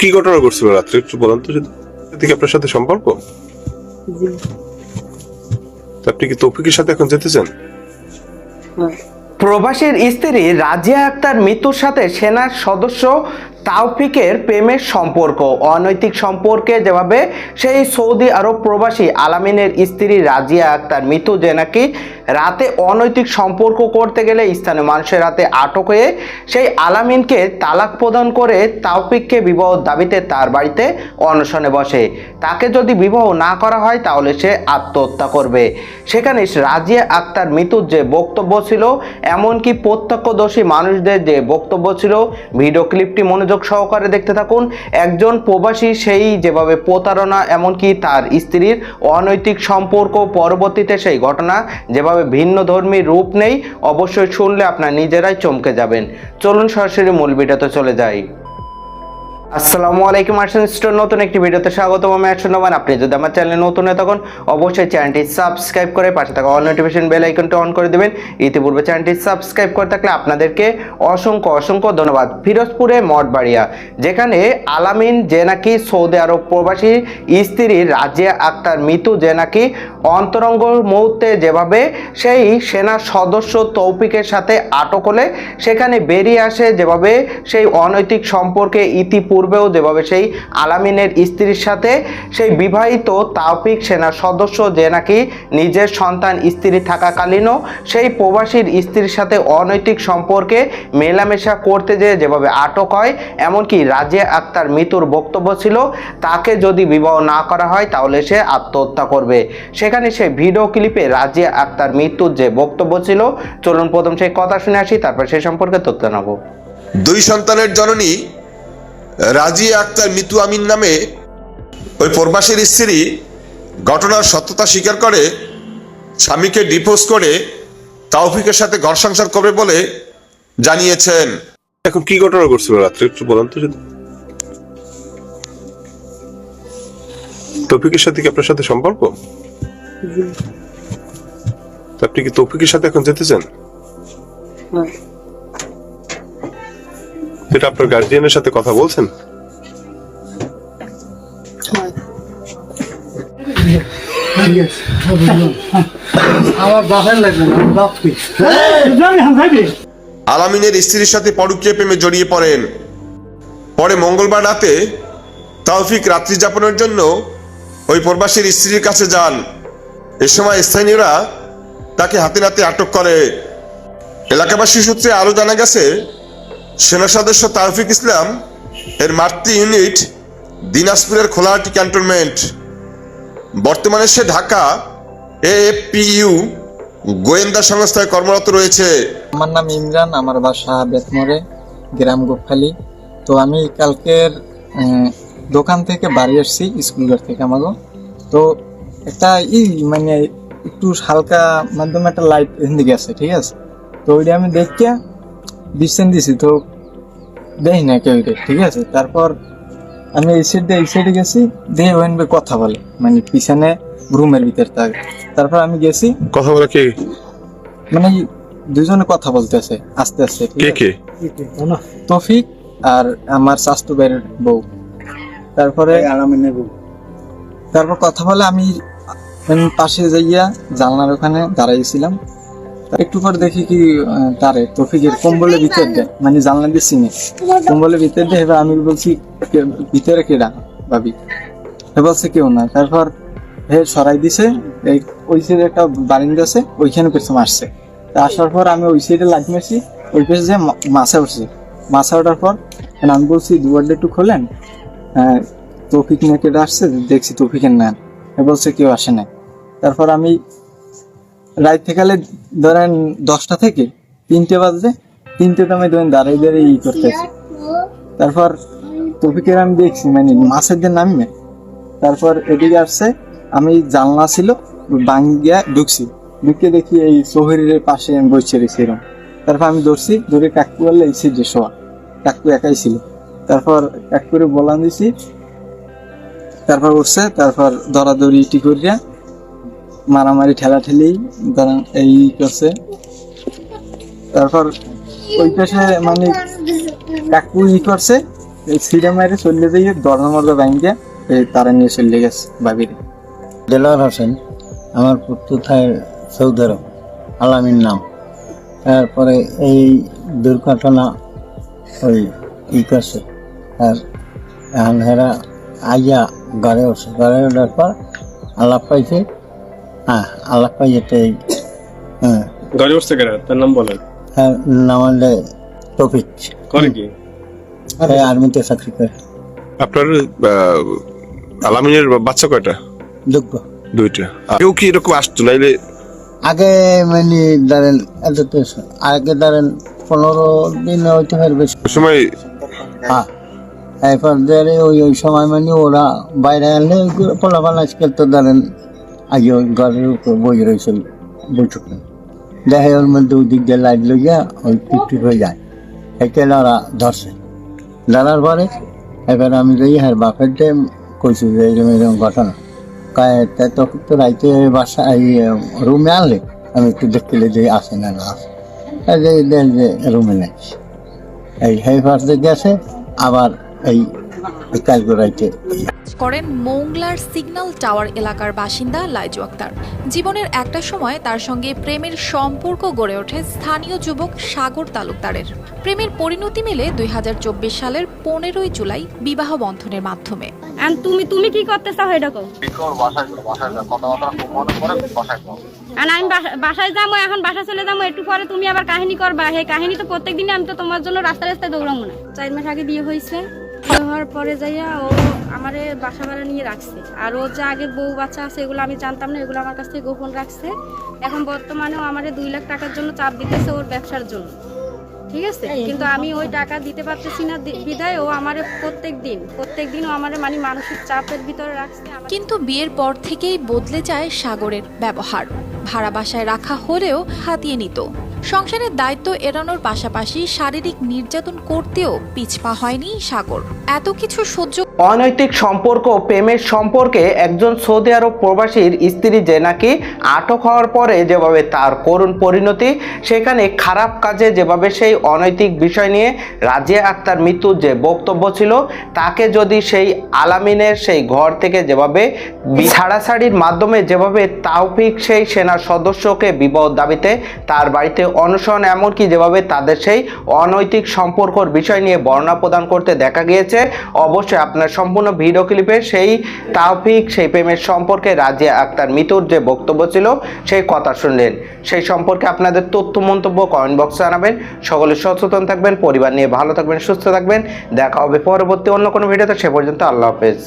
কি ঘটনা করছিল রাত্রে? একটু বলেন তো যদি এদিকে আপনার সাথে সম্পর্ক? আপনি কি তৌফিকের সাথে এখন যেতে চান? প্রবাসীর স্ত্রী রাজিয়া আক্তার মৃত্যুর সাথে সেনার সদস্য তাওফিকের প্রেমের সম্পর্ক, অনৈতিক সম্পর্কে যেভাবে সেই সৌদি আরব প্রবাসী আলামিনের স্ত্রী রাজিয়া আক্তার মৃত্যু যে নাকি রাতে অনৈতিক সম্পর্ক করতে গেলে স্থানীয় মানুষের রাতে আটক হয়ে সেই আলামিনকে তালাক প্রদান করে তাওফিককে বিবাহ দাবিতে তার বাড়িতে অনশনে বসে। তাকে যদি বিবাহ না করা হয় তাহলে সে আত্মহত্যা করবে। সেখানে রাজিয়া আক্তার মৃত্যুর যে বক্তব্য ছিল, এমনকি প্রত্যক্ষদর্শী মানুষদের যে বক্তব্য ছিল, ভিডিও ক্লিপটি মনোযোগ সহকারে দেখতে থাকুন। একজন প্রবাসী সেই যেভাবে প্রতারণা, এমনকি তার স্ত্রীর অনৈতিক সম্পর্ক, পরবর্তীতে সেই ঘটনা যেভাবে ভিন্ন ধর্মী রূপ নেই, অবশ্যই শুনলে আপনার নিজেরাই চমকে যাবেন। চলুন সরাসরি মূল ভিডিওতে চলে যাই। আসসালামু আলাইকুম আর্সেন স্টোর নতুন একটি ভিডিওতে স্বাগতম, আমি আর্সেন আপনি যদি আমার চ্যানেলে নতুন হয়ে তখন অবশ্যই চ্যানেলটি সাবস্ক্রাইব করে পাশে থাকা অল নোটিফিকেশন বেল আইকনটি অন করে দেবেন। ইতিপূর্বে চ্যানেলটি সাবস্ক্রাইব করে থাকলে আপনাদেরকে অসংখ্য অসংখ্য ধন্যবাদ। ফিরোজপুরে মঠবাড়িয়া, যেখানে আলামিন যে নাকি সৌদি আরব প্রবাসী স্ত্রী রাজিয়া আক্তার মৃত্যু যে নাকি অন্তরঙ্গ মুহূর্তে যেভাবে সেই সেনা সদস্য তৌফিকের সাথে আটক হলে, সেখানে বেরিয়ে আসে যেভাবে সেই অনৈতিক সম্পর্কে ইতিপূর্বেও যেভাবে সেই আলামিনের স্ত্রীর সাথে সেই বিবাহিত তাওফিক সেনা সদস্য যে নাকি নিজের সন্তান, স্ত্রী থাকাকালীনও সেই প্রবাসীর স্ত্রীর সাথে অনৈতিক সম্পর্কে মেলামেশা করতে যেয়ে যেভাবে আটক হয়, এমনকি রাজিয়া আক্তার মৃত্যুর বক্তব্য ছিল, তাকে যদি বিবাহ না করা হয় তাহলে সে আত্মহত্যা করবে। সেখানে সেই ভিডিও ক্লিপে রাজিয়া আক্তার মৃত্যুর যে বক্তব্য ছিল, চলুন প্রথম সেই কথা শুনে আসি, তারপর সে সম্পর্কে তথ্য নেব দুই সন্তানের জননী রাজিয়া আক্তার মিতু আমিন নামে ওই প্রবাসীর স্ত্রী ঘটনার সত্যতা স্বীকার করে স্বামীকে ডিভোর্স করে তাওফিকের সাথে ঘর সংসার করবে বলে জানিয়েছেন। এখন কি ঘটনা করছিল রাত্রে একটু বলেন তো যদি। তৌফিকের সাথে কি আপনার সাথে সম্পর্ক? আপনি কি তৌফিকের সাথে এখন যেতে চান? হ্যাঁ এটা আপনার গার্জিয়ানের সাথে কথা বলছেন? আমার বাপের লাগবে না বাপকে আলামিনের স্ত্রীর সাথে পরকীয় প্রেমে জড়িয়ে পড়েন। পরে মঙ্গলবার রাতে তাওফিক রাত্রি যাপনের জন্য ওই প্রবাসীর স্ত্রীর কাছে যান। এ সময় স্থানীয়রা তাকে হাতে নাতে আটক করে। এলাকাবাসী সূত্রে আরও জানা গেছে সেনা সদস্য তারফিক ইসলাম, এর মাতৃ ইউনিট, দিনাজপুরের খোলাহাটি ক্যান্টনমেন্ট। বর্তমানে সে ঢাকা এএফপিইউ গোয়েন্দা সংস্থায় কর্মরত রয়েছে। আমার নাম ইমরান, আমার বাসা বেতমোড়ে, গ্রাম গোপালি তো আমি কালকের দোকান থেকে বাড়ি আসছি স্কুলের থেকে আমাকে তো একটা ই মানে একটু হালকা মাধ্যমে একটা লাইট এখান গেছে ঠিক আছে? তো ওইটা আমি ডিসেন্ট দিছি তো দেখি না কেউ ঠিক আছে? তারপর আমি এই সাইড দিয়ে এই সাইডে গেছি দেখে ওখানে কথা বলে মানে পিছনে রুমের ভিতর থাকে তারপর আমি গেছি। কথা বলে কে? মানে দুজনে কথা বলতেছে আস্তে আস্তে কে কে? তৌফিক আর আমার শাস্তু ভাইয়ের বউ। তারপরে আরামিনের বউ। তারপর কথা বলে আমি পাশে যাইয়া জানলার ওখানে দাঁড়াইছিলাম। একটু পর দেখি কি তারে, তৌফিকের কম্বলের ভিতর দেয় মানে জানলা দিয়ে চিনে। কম্বলের ভিতর দিয়ে এবার আমি বলছি, "কে- ভিতরে কেডা ভাবি? হে বলছে কেউ না। তারপর হে সরাই দিছে ওই সাইডে একটা বারিন্দা আছে, ওইখানে পেছনে আসছে। আসার পর আমি ওই সাইডে লাইট মারছি, ওই পেছনে যে মাছা উঠছে। মাছা ওঠার পর আমি বলছি, দুয়ারটা একটু খোলেন। তৌফিক কেটে আসছে, দেখছি তৌফিকের নেন বলছে কেউ আসে না তারপর আমি রাত থেকালে ধরেন দশটা থেকে তিনটে বাজে তিনটে তো আমি ধরেন দাঁড়িয়ে দাঁড়িয়ে ই করতেছি। তারপর টপিকের আমি দেখছি মানে মাছের দিয়ে নামবে। তারপর এদিকে আসছে, আমি জানলা ছিল বাঙ্গিয়া ঢুকছি। ঢুকে দেখি এই সোহেরের পাশে আমি বসে এরকম। তারপর আমি ধরছি, ধরে কাকু বললে এই যে শোয়া, কাকু একাই ছিল। তারপর এক করে বলান দিছি, তারপর উঠছে, তারপর দরাদরি টি করিয়া মারামারি ঠেলা ঠেলি এই করছে। তারপর ওই পাশে মানে কাকু ই করছে সিরা মাইরে চলে যাই দরজা মরজা তারা নিয়ে চলে গেছে বাবিরে। দেলোয়ার হোসেন, আমার পুত্র থায় সৌদি আলামিন নাম। তারপরে এই দুর্ঘটনা ওই ই করছে। আর এখন হেরা আইয়া ঘরে উঠছে ঘরে ওঠার পর আলাপ পাইছে হ্যাঁ আলাপ হ্যাঁ। গাড়ি উঠছে কেন তার নাম বলেন। হ্যাঁ নাম হলে টপিক করে কি? আর্মিতে চাকরি করে। আপনার আলামিনের বাচ্চা কয়টা? যোগ্য দুইটা। কেউ কি এরকম আসতো? নাইলে আগে মানে ধরেন এত তো আগে ধরেন পনেরো দিন হইতে পারে বেশি। সময় হ্যাঁ। এরপর ধরে ওই ওই সময় মানে ওরা বাইরে আনলে পোলাপান আজকাল তো ধরেন ওই ঘরের উপর বই রয়েছিল বৈঠক দেখে ওর মধ্যে ওই দিয়ে লাইট লইয়া ওই পিপটি হয়ে যায়। একেলে ওরা ধরছে। ধরার পরে এবার আমি যাই হ্যাঁ বাপের কইছি যে এরকম এরকম ঘটনা। তখন তো রাইতে বাসা, এই রুমে আনলে? আমি একটু দেখতে যে আসে না না, আসে। যে রুমে নাই। এই হেই ফার্স্টে গেছে, আবার এই কালগোড়াইতে করেন মৌংলার সিগন্যাল টাওয়ার এলাকার বাসিন্দা লাইজু আক্তার। জীবনের একটা সময় তার সঙ্গে প্রেমের সম্পর্ক গড়ে ওঠে স্থানীয় যুবক সাগর তালুকদারের। প্রেমের পরিণতি মেলে দু হাজার চব্বিশ সালের পনেরোই জুলাই বিবাহ বন্ধনের মাধ্যমে। তুমি তুমি কি করতে চাও এটা কও আর আমি বাসা- বাসায় যাব এখন বাসা চলে যাব একটু পরে তুমি আবার কাহিনী করবা। সেই কাহিনী তো প্রত্যেক দিনে আমি তো তোমার জন্য রাস্তা রাস্তায় দৌড়াবো না। চার মাস আগে বিয়ে হয়েছে। বিয়ে পরে যাইয়া ও আমারে বাসা ভাড়া নিয়ে রাখছে। আর ও যা আগে বউ বাচ্চা আছে এগুলো আমি জানতাম না এগুলো আমার কাছ থেকে গোপন রাখছে। এখন বর্তমানে ও আমারে দুই লাখ টাকার জন্য চাপ দিতেছে ওর ব্যবসার জন্য। ঠিক আছে? কিন্তু আমি ওই টাকা দিতে পারতেছি না বিধায় ও আমার প্রত্যেক দিন প্রত্যেক দিন ও আমারে মানে মানসিক চাপের ভিতরে রাখছে কিন্তু বিয়ের পর থেকেই বদলে যায় সাগরের ব্যবহার। ভাড়া বাসায় রাখা হলেও হাতিয়ে নিত। সংসারের দায়িত্ব এড়ানোর পাশাপাশি শারীরিক নির্যাতন করতেও পিছপা হয়নি সাগর। এত কিছু সহ্য অনৈতিক সম্পর্ক প্রেমের সম্পর্কে একজন সৌদি আরব প্রবাসীর স্ত্রী যে নাকি আটক হওয়ার পরে যেভাবে তার করুণ পরিণতি, সেখানে খারাপ কাজে যেভাবে সেই অনৈতিক বিষয় নিয়ে রাজিয়া আক্তার মৃত্যুর যে বক্তব্য ছিল, তাকে যদি সেই আলামিনের সেই ঘর থেকে যেভাবে ছাড়াছাড়ির মাধ্যমে যেভাবে তাওফিক সেই সেনা সদস্যকে বিবাহ দাবিতে তার বাড়িতে অনুসরণ এমনকি যেভাবে তাদের সেই অনৈতিক সম্পর্কর বিষয় নিয়ে বর্ণনা প্রদান করতে দেখা গিয়েছে, অবশ্যই আপনার সম্পূর্ণ ভিডিও ক্লিপে সেই তাওফিক, সেই প্রেমের সম্পর্কে রাজিয়া আক্তার মিতুর যে বক্তব্য ছিল সেই কথা শুনলেন। সেই সম্পর্কে আপনাদের তথ্য, মন্তব্য কমেন্ট বক্সে জানাবেন। সকলে সচেতন থাকবেন, পরিবার নিয়ে ভালো থাকবেন, সুস্থ থাকবেন। দেখা হবে পরবর্তী অন্য কোনো ভিডিওতে, সে পর্যন্ত আল্লাহ হাফেজ।